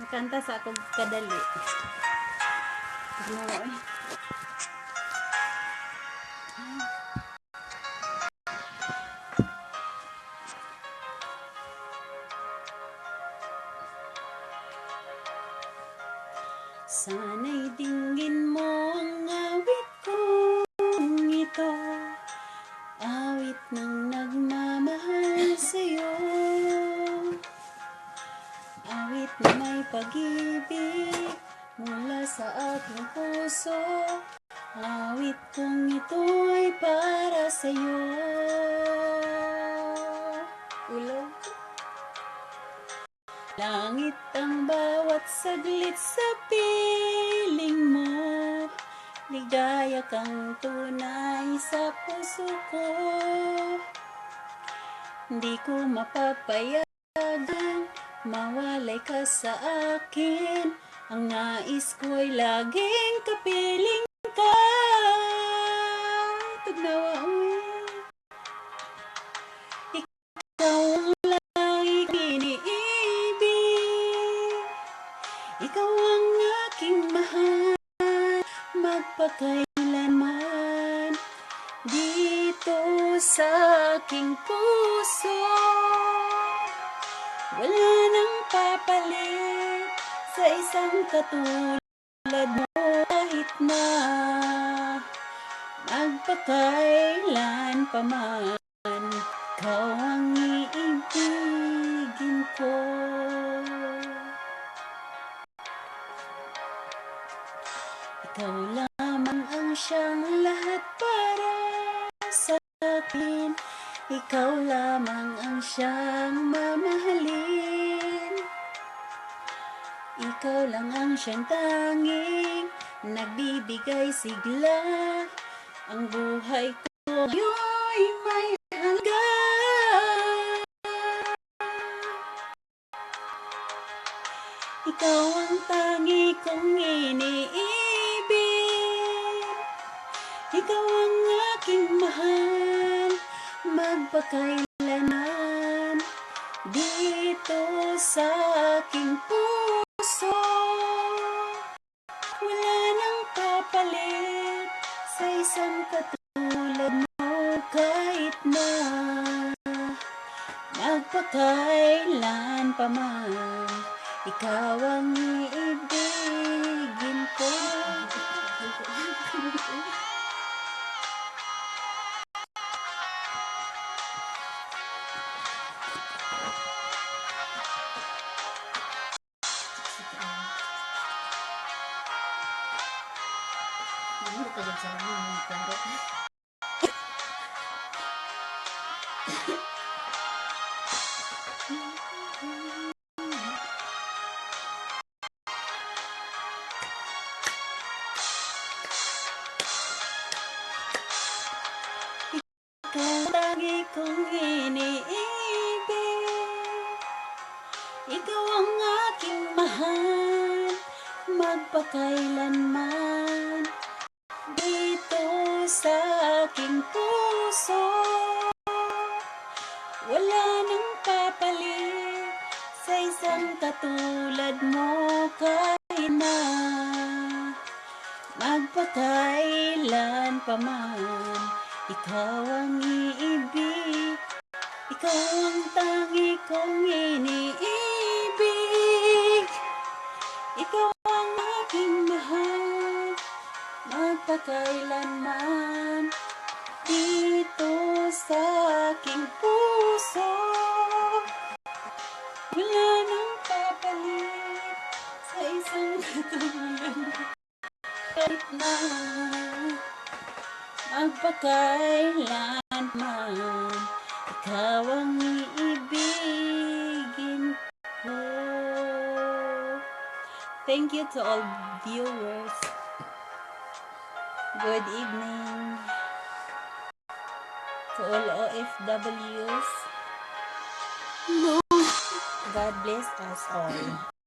Nakanta sa akong kadali. Ano eh. Sana'y dinggin mo ang awit kong ito Awit ng nagmamahal sa'yo Na may pag-ibig mula sa aking puso. Awit kong ito ay para sa'yo. Ulo? Langit ang bawat saglit sa piling mo. Ligaya kang tunay sa puso ko. Hindi ko mapapayagan Mawalay ka sa akin. Ang nais ko'y laging kapiling ka. Tugnawa, uy. Ikaw ang laging iniibig. Ikaw ang aking mahal. Magpakailanman Dito sa aking puso Wala nang papalit Sa isang katulad mo Kahit na Magpakailan pa man Ikaw ang iibigin ko. Ikaw lamang ang siyang lahat para Ikaw lamang ang siyang mamahalin. Ikaw lang ang siyang tanging Nagbibigay sigla. Ang buhay ko Yo'y may halaga Ikaw ang tangi kong Magpakailanan Dito sa aking puso Wala nang papalit Sa isang katulad mo Kahit na Magpakailan pa man ikaw ang iibigin ko. Hindi ka dyan sa mga klaro. Ikaw lagi kong iniibig. Ikaw ang aking mahal. Magpakailanman. Sa aking puso. Wala nang papalit sa isang katulad mo kahit na. Magpakailan pa man ikaw ang iibig. Ikaw ang tangi kong iniibig. Ikaw ang aking mahal. Magpakailanman aking puso. Wala nang papalit sa isang katulad kahit na magpakailan man ikaw ang iibigin ko. Thank you to all viewers. Good evening to all OFWs. God bless us all.